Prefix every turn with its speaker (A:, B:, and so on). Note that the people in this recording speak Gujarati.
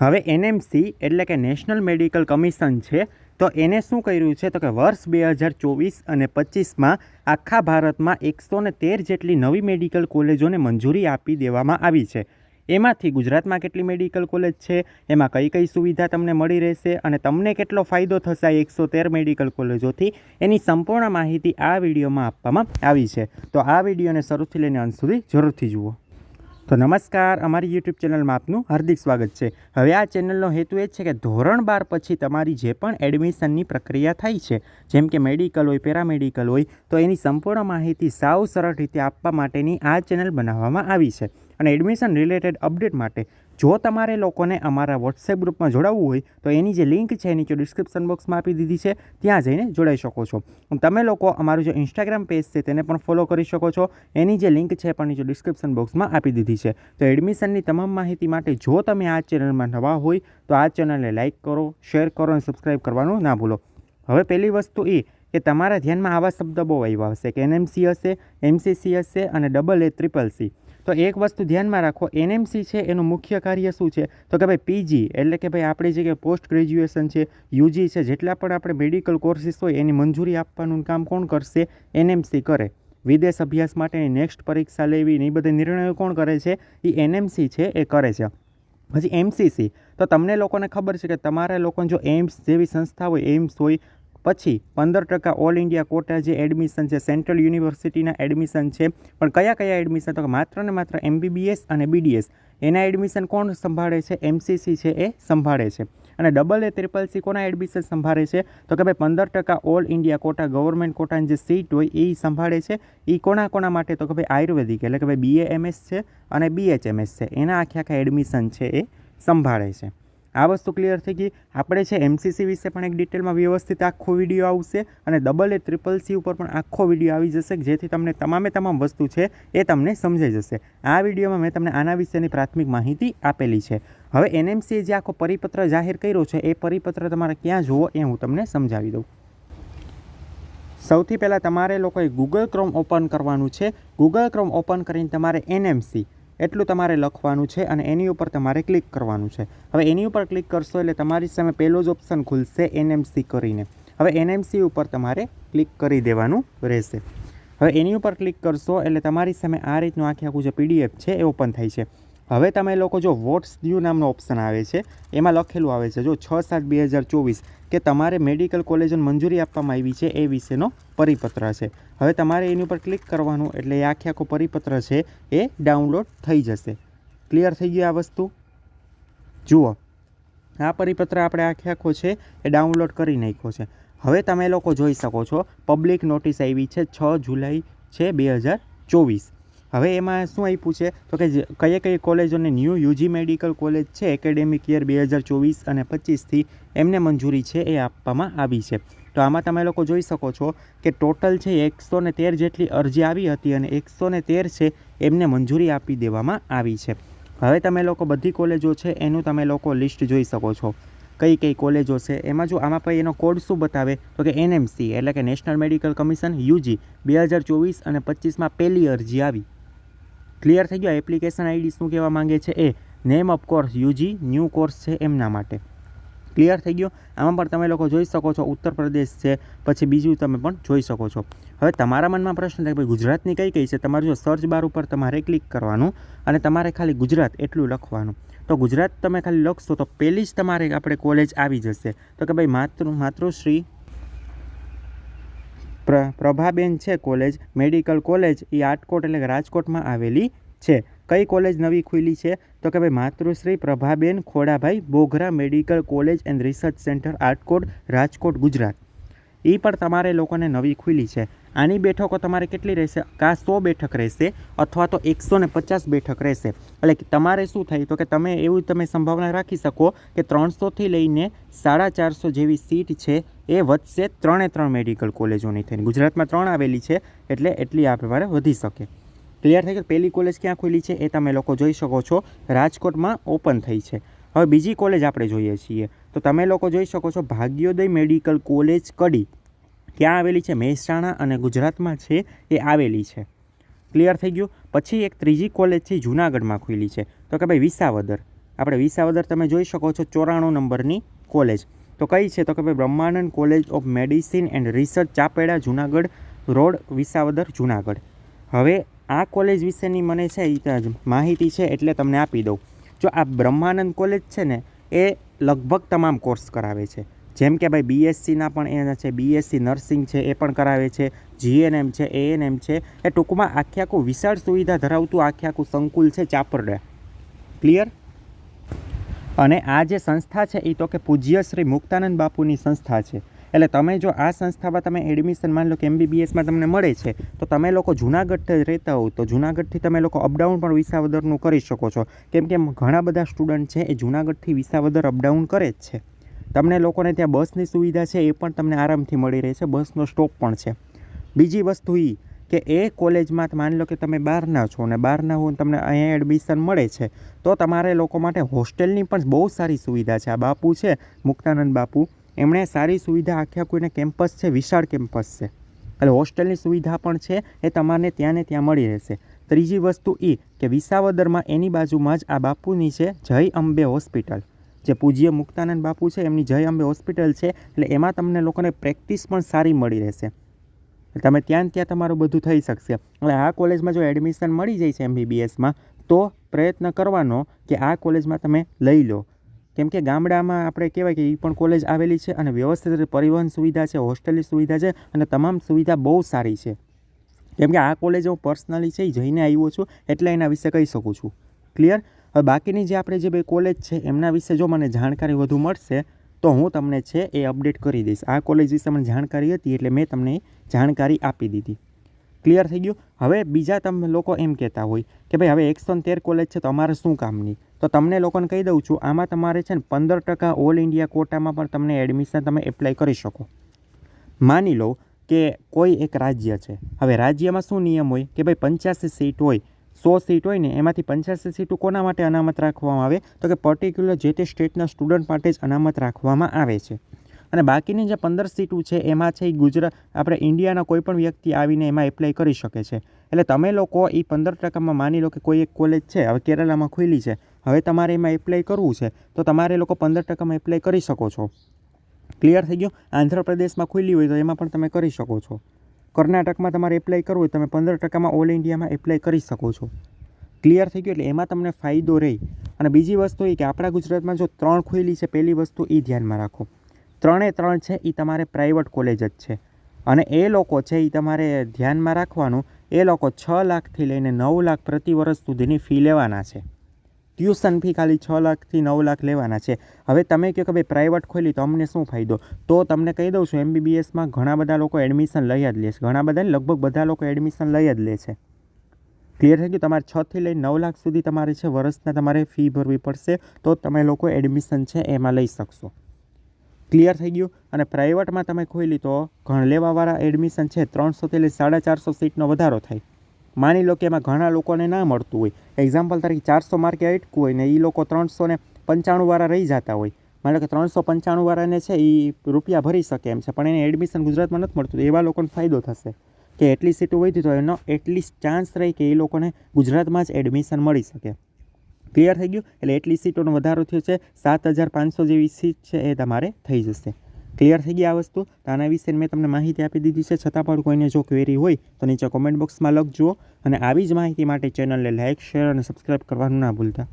A: હવે એનએમસી એટલે કે નેશનલ મેડિકલ કમિશન છે, તો એને શું કર્યું છે? તો કે વર્ષ બે હજાર ચોવીસ અને પચીસમાં આખા ભારતમાં એકસો ને તેર જેટલી નવી મેડિકલ કોલેજોને મંજૂરી આપી દેવામાં આવી છે. એમાંથી ગુજરાતમાં કેટલી મેડિકલ કોલેજ છે? એમાં કઈ કઈ સુવિધા તમને મળી રહેશે? અને તમને કેટલો ફાયદો થશે એકસો તેર મેડિકલ કોલેજોથી? એની સંપૂર્ણ માહિતી આ વિડીયોમાં આપવામાં આવી છે. તો આ વિડીયોને શરૂથી લઈને અંત સુધી જરૂરથી જુઓ. તો નમસ્કાર, અમારી યુટ્યુબ ચેનલમાં આપનું હાર્દિક સ્વાગત છે. હવે આ ચેનલનો હેતુ એ છે કે ધોરણ બાર પછી તમારી જે પણ એડમિશનની પ્રક્રિયા થાય છે, જેમ કે મેડિકલ હોય, પેરામેડિકલ હોય, તો એની સંપૂર્ણ માહિતી સાવ સરળ રીતે આપવા માટેની આ ચેનલ બનાવવામાં આવી છે. અને એડમિશન રિલેટેડ અપડેટ માટે જો તમારે લોકોને અમારા વોટ્સએપ ગ્રુપમાં જોડાવવું હોય, તો એની જે લિંક છે નીચે ડિસ્ક્રિપ્શન બોક્સમાં આપી દીધી છે, ત્યાં જઈને જોડાઈ શકો છો. તમે લોકો અમારું જે ઇન્સ્ટાગ્રામ પેજ છે તેને પણ ફોલો કરી શકો છો. એની જે લિંક છે પણ નીચે ડિસ્ક્રિપ્શન બોક્સમાં આપી દીધી છે. તો એડમિશનની તમામ માહિતી માટે જો તમે આ ચેનલમાં નવા હોય, તો આ ચેનલને લાઇક કરો શેર કરો અને સબસ્ક્રાઈબ કરવાનું ના ભૂલો. હવે પહેલી વસ્તુ એ કે તમારા ધ્યાનમાં આવા શબ્દ બહુ આવ્યા હશે કે એનએમસી હશે, એમસીસી હશે અને ડબલ એ ટ્રિપલ સી તો એક વસ્તુ ધ્યાનમાં રાખો, એનએમસી છે, એનું મુખ્ય કાર્ય શું છે? તો કે ભાઈ પીજી, એટલે કે ભાઈ આપણી જે કે પોસ્ટ ગ્રેજ્યુએશન છે, યુજી છે, જેટલા પણ આપણે મેડિકલ કોર્સિસ હોય, એની મંજૂરી આપવાનું કામ કોણ કરશે? એનએમસી કરે. વિદેશ અભ્યાસ માટેની નેક્સ્ટ પરીક્ષા લેવી ને એ બધા નિર્ણયો કોણ કરે છે? એ એનએમસી છે, એ કરે છે. પછી એમસીસી. તો તમને લોકોને ખબર છે કે તમારા લોકોને જો એમ્સ જેવી સંસ્થા હોય એમ્સ હોય પછી પંદર ટકા ઓલ ઇન્ડિયા કોટા જે એડમિશન છે, સેન્ટ્રલ યુનિવર્સિટીના એડમિશન છે. પણ કયા કયા એડમિશન? તો માત્ર ને માત્ર એમબીબીએસ અને બીડીએસ. એના એડમિશન કોણ સંભાળે છે? એમસીસી છે, એ સંભાળે છે. અને ડબલ એ ત્રિપલ સી કોના એડમિશન સંભાળે છે? તો કે ભાઈ પંદર ટકા ઓલ ઇન્ડિયા કોટા, ગવર્મેન્ટ કોટાની જે સીટ હોય એ સંભાળે છે. એ કોના કોના માટે? તો કે ભાઈ આયુર્વેદિક, એટલે કે ભાઈ બીએએમએસ છે અને બીએચએમએસ છે. એના આખે આખા એડમિશન છે એ સંભાળે છે. આ વસ્તુ ક્લિયર થઈ ગઈ. આપણે છે એમસીસી વિશે પણ એક ડિટેલમાં વ્યવસ્થિત આખો વીડિયો આવશે અને ડબલ એ ટ્રિપલ સી ઉપર પણ આખો વીડિયો આવી જશે જેથી તમને તમામે તમામ વસ્તુ છે એ તમને સમજાઈ જશે. આ વિડીયોમાં મેં તમને આના વિશેની પ્રાથમિક માહિતી આપેલી છે. હવે એનએમસીએ જે આખો પરિપત્ર જાહેર કર્યો છે, એ પરિપત્ર તમારે ક્યાં જુઓ એ હું તમને સમજાવી દઉં. સૌથી પહેલાં તમારે લોકોએ ગૂગલ ક્રોમ ઓપન કરવાનું છે. ગૂગલ ક્રોમ ઓપન કરીને તમારે એનએમસી એટલું તમારે લખવાનું છે અને એની ઉપર તમારે ક્લિક કરવાનું છે. હવે એની ઉપર ક્લિક કરશો એટલે તમારી સામે પહેલો જ ઓપ્શન ખુલશે એનએમસી કરીને. હવે એનએમસી ઉપર તમારે ક્લિક કરી દેવાનું રહેશે. હવે એની ઉપર ક્લિક કરશો એટલે તમારી સામે આ રીતનું આખે આખું જે પીડીએફ છે એ ઓપન થાય છે. હવે તમે લોકો જો વોટ્સ ડ્યુ નામનો ઓપ્શન આવે છે, એમાં લખેલું આવે છે જો છ સાત બે હજાર ચોવીસ, કે તમારે મેડિકલ કોલેજને મંજૂરી આપવામાં આવી છે એ વિશેનો પરિપત્ર છે. હવે તમારે એની ઉપર ક્લિક કરવાનું એટલે એ આખે આખો પરિપત્ર છે એ ડાઉનલોડ થઈ જશે. ક્લિયર થઈ ગયું આ વસ્તુ? જુઓ. આ પરિપત્ર આપણે આખે આખો છે એ ડાઉનલોડ કરી નાખ્યો છે. હવે તમે લોકો જોઈ શકો છો પબ્લિક નોટિસ આવી છે છ જુલાઈ છે બે હજાર ચોવીસ. હવે એમાં શું આપ્યું છે? તો કે કઈ કઈ કોલેજોને ન્યૂ યુજી મેડિકલ કોલેજ છે, એકેડેમિક યર બે હજાર ચોવીસ અને પચીસથી એમને મંજૂરી છે એ આપવામાં આવી છે. તો આમાં તમે લોકો જોઈ શકો છો કે ટોટલ છે એકસો ને તેર જેટલી અરજી આવી હતી અને એકસો ને તેર છે એમને મંજૂરી આપી દેવામાં આવી છે. હવે તમે લોકો બધી કોલેજો છે એનું તમે લોકો લિસ્ટ જોઈ શકો છો. કઈ કઈ કોલેજો છે? એમાં જો આમાં પછી એનો કોડ શું બતાવે? તો કે એનએમસી, એટલે કે નેશનલ મેડિકલ કમિશન યુજી, બે હજાર ચોવીસ અને પચીસમાં પહેલી અરજી આવી. ક્લિયર થઈ ગયો? એપ્લિકેશન આઈડી શું કહેવા માંગે છે? એ name of course UG new course છે એમના માટે. ક્લિયર થઈ ગયો? આમાં પણ તમે લોકો જોઈ શકો છો, ઉત્તર પ્રદેશ છે, પછી બીજું તમે પણ જોઈ શકો છો. હવે તમારા મનમાં પ્રશ્ન થાય ભાઈ ગુજરાતની કઈ કઈ છે? તમારે જો સર્ચ બાર ઉપર તમારે ક્લિક કરવાનું અને તમારે ખાલી ગુજરાત એટલું લખવાનું. તો ગુજરાત તમે ખાલી લખશો તો પહેલી જ તમારે આપણે કોલેજ આવી જશે. તો કે ભાઈ માતૃ, માતૃશ્રી પ્ર, પ્રભાબેન છે કોલેજ, મેડિકલ કોલેજ એ આટકોટ એટલે રાજકોટમાં આવેલી છે. કઈ કોલેજ નવી ખુલી છે? તો કે ભાઈ Matrushri Prabhaben Khodabhai Boghara medical college and research centre Atkot Rajkot, Gujarat. એ પણ તમારે લોકોને નવી ખુલી છે. આની બેઠકો તમારે કેટલી રહેશે? કાં સો બેઠક રહેશે અથવા તો એકસો ને પચાસ બેઠક રહેશે? એટલે તમારે શું થાય? તો કે તમે એવું તમે સંભાવના રાખી શકો કે ત્રણસોથી લઈને સાડા ચારસો જેવી સીટ છે એ વધશે ત્રણે ત્રણ મેડિકલ કોલેજોની થઈને. ગુજરાતમાં ત્રણ આવેલી છે, એટલે એટલી આ પ્રમાણે વધી શકે. ક્લિયર થઈ ગયું? પહેલી કોલેજ ક્યાં ખુલી છે એ તમે લોકો જોઈ શકો છો. રાજકોટમાં ઓપન થઈ છે. હવે બીજી કોલેજ આપણે જોઈએ છીએ. તો તમે લોકો જોઈ શકો છો ભાગ્યોદય મેડિકલ કોલેજ કડી. ક્યાં આવેલી છે? મહેસાણા અને ગુજરાતમાં છે એ આવેલી છે. ક્લિયર થઈ ગયું? પછી એક ત્રીજી કોલેજ છે જુનાગઢમાં ખુલી છે. તો કે ભાઈ વિસાવદર. આપણે વિસાવદર તમે જોઈ શકો છો ચોરાણું નંબરની કોલેજ. તો કઈ છે? તો કે ભાઈ Brahmanand college of medicine and research Chapeda, Junagadh, road, Visavadar, Junagadh. હવે આ કોલેજ વિશેની મને છે માહિતી છે એટલે તમને આપી દઉં. જો આ બ્રહ્માનંદ કોલેજ છે ને, એ લગભગ તમામ કોર્સ કરાવે છે. જેમ કે ભાઈ બીએસસીના પણ એના છે બીએસસી નર્સિંગ છે, એ પણ કરાવે છે જીએનએમ છે એએનએમ છે. એ ટૂંકમાં આખે આખું વિશાળ સુવિધા ધરાવતું આખે આખું સંકુલ છે ચાપરડા. ક્લિયર અને આ જે સંસ્થા છે એ તો કે પૂજ્ય શ્રી મુક્તાનંદ બાપુની સંસ્થા છે. એટલે તમે જો આ સંસ્થામાં તમે એડમિશન માની લો કે એમબીબીએસમાં તમને મળે છે, તો તમે લોકો જુનાગઢ રહેતા હોવ, તો જુનાગઢથી તમે લોકો અપડાઉન પણ વિસાવદરનું કરી શકો છો. કેમ કે ઘણા બધા સ્ટુડન્ટ છે એ જુનાગઢથી વિસાવદર અપડાઉન કરે જ છે. તમને લોકોને ત્યાં બસની સુવિધા છે એ પણ તમને આરામથી મળી રહે છે, બસનો સ્ટોપ પણ છે. બીજી વસ્તુ એ કે એ કોલેજમાં માની લો કે તમે બહારના છો અને બહારના હો તમને અહીંયા એડમિશન મળે છે, તો તમારે લોકો માટે હોસ્ટેલની પણ બહુ સારી સુવિધા છે. આ બાપુ છે, મુક્તાનંદ બાપુ. એમણે સારી સુવિધા આખ્યા કોઈને કેમ્પસ છે, વિશાળ કેમ્પસ છે. એટલે હોસ્ટેલની સુવિધા પણ છે, એ તમારે ત્યાં ને ત્યાં મળી રહેશે. ત્રીજી વસ્તુ એ કે વિસાવદરમાં એની બાજુમાં જ આ બાપુની છે, જય અંબે હોસ્પિટલ. જે પૂજ્ય મુક્તાનંદ બાપુ છે, એમની જય અંબે હોસ્પિટલ છે, એટલે એમાં તમને લોકોને પ્રેક્ટિસ પણ સારી મળી રહેશે. તમે ત્યાં ત્યાં તમારું બધું થઈ શકશે. એટલે આ કોલેજમાં જો એડમિશન મળી જાય છે એમબીબીએસમાં તો પ્રયત્ન કરવાનો કે આ કોલેજમાં તમે લઈ લો. કેમ કે ગામડામાં આપણે કહેવાય કે એ પણ કોલેજ આવેલી છે અને વ્યવસ્થિત પરિવહન સુવિધા છે હોસ્ટેલની સુવિધા છે અને તમામ સુવિધા બહુ સારી છે. કેમ કે આ કોલેજ હું પર્સનલી છે જઈને આવ્યો છું એટલે એના વિશે કહી શકું છું. ક્લિયર હવે બાકીની જે આપણે જે બે કોલેજ છે, એમના વિશે જો મને જાણકારી વધુ મળશે તો હું તમને છે એ અપડેટ કરી દઈશ. આ કોલેજ વિશે મને જાણકારી હતી એટલે મેં તમને જાણકારી આપી દીધી. ક્લિયર થઈ ગયું? હવે બીજા તમે લોકો એમ કહેતા હોય કે ભાઈ હવે એકસો તેર કોલેજ છે તો અમારે શું કામની? તો તમને લોકોને કહી દઉં છું, આમાં તમારે છે ને પંદર ટકા ઓલ ઇન્ડિયા કોટામાં પણ તમને એડમિશન તમે એપ્લાય કરી શકો. માની લો કે કોઈ એક રાજ્ય છે. હવે રાજ્યમાં શું નિયમ હોય? કે ભાઈ પંચ્યાસી સીટ હોય સો સીટ હોય ને, એમાંથી પંચ્યાસી સીટો કોના માટે અનામત રાખવામાં આવે? તો કે પર્ટિક્યુલર જે તે સ્ટેટના સ્ટુડન્ટ માટે જ અનામત રાખવામાં આવે છે. અને બાકીની જે પંદર સીટો છે, એમાં છે એ ગુજરાત, આપણે ઇન્ડિયાના કોઈ પણ વ્યક્તિ આવીને એમાં એપ્લાય કરી શકે છે. એટલે તમે લોકો એ પંદર ટકામાં માની લો કે કોઈ એક કોલેજ છે, હવે કેરલામાં ખુલી છે, હવે તમારે એમાં એપ્લાય કરવું છે, તો તમારે લોકો પંદર ટકામાં એપ્લાય કરી શકો છો. ક્લિયર થઈ ગયું? આંધ્રપ્રદેશમાં ખુલ્લી હોય તો એમાં પણ તમે કરી શકો છો. કર્ણાટકમાં તમારે એપ્લાય કરવું હોય તમે પંદર ટકામાં ઓલ ઇન્ડિયામાં એપ્લાય કરી શકો છો. ક્લિયર થઈ ગયું એટલે એમાં તમને ફાયદો રહે. અને બીજી વસ્તુ એ કે આપણા ગુજરાતમાં જો ત્રણ ખુલી છે, પહેલી વસ્તુ એ ધ્યાનમાં રાખો. ત્રણે ત્રણ છે એ તમારે પ્રાઇવેટ કોલેજ જ છે. અને એ લોકો છે એ તમારે ધ્યાનમાં રાખવાનું, એ લોકો છ લાખથી લઈને નવ લાખ પ્રતિ વર્ષ સુધીની ફી લેવાના છે. ટ્યુશન ફી ખાલી છ લાખથી નવ લાખ લેવાના છે. હવે તમે કહો કે ભાઈ પ્રાઇવેટ ખોલી તો અમને શું ફાયદો? તો તમને કહી દઉં છું એમબીબીએસમાં ઘણા બધા લોકો એડમિશન લઈ જ લે છે. ઘણા બધા લગભગ બધા લોકો એડમિશન લઈ જ લે છે. ક્લિયર થઈ ગયું? તમારે છથી લઈને નવ લાખ સુધી તમારે છે વર્ષના તમારે ફી ભરવી પડશે, તો તમે લોકો એડમિશન છે એમાં લઈ શકશો. ક્લિયર થઈ ગયું? અને પ્રાઇવેટમાં તમે ખોલી તો ઘણ લેવાવાળા એડમિશન છે? ત્રણસોથી લઈ સાડા ચારસો સીટનો વધારો થાય. માની લો કે એમાં ઘણા લોકોને ના મળતું હોય. એક્ઝામ્પલ તરીકે ચારસો માર્કે અટકું હોય ને એ લોકો ત્રણસો ને પંચાણુંવાળા રહી જતા હોય. માની કે ત્રણસો પંચાણુંવાળાને છે એ રૂપિયા ભરી શકે એમ છે, પણ એને એડમિશન ગુજરાતમાં નથી મળતું. એવા લોકોને ફાયદો થશે કે એટલી સીટો વધી તો એનો એટલીસ્ટ ચાન્સ રહે કે એ લોકોને ગુજરાતમાં જ એડમિશન મળી શકે. ક્લિયર થઈ ગયું? એટલે એટલી સીટોનો વધારો થયો છે, સાત હજાર પાંચસો જેવી સીટ છે એ તમારે થઈ જશે. ક્લિયર થઈ ગઈ આ વસ્તુ? તો આના વિશે મેં તમને માહિતી આપી દીધી છે. છતાં પણ કોઈને જો ક્વેરી હોય, તો નીચે કોમેન્ટ બોક્સમાં લખજો. અને આવી જ માહિતી માટે ચેનલને લાઇક શેર અને સબસ્ક્રાઈબ કરવાનું ના ભૂલતા.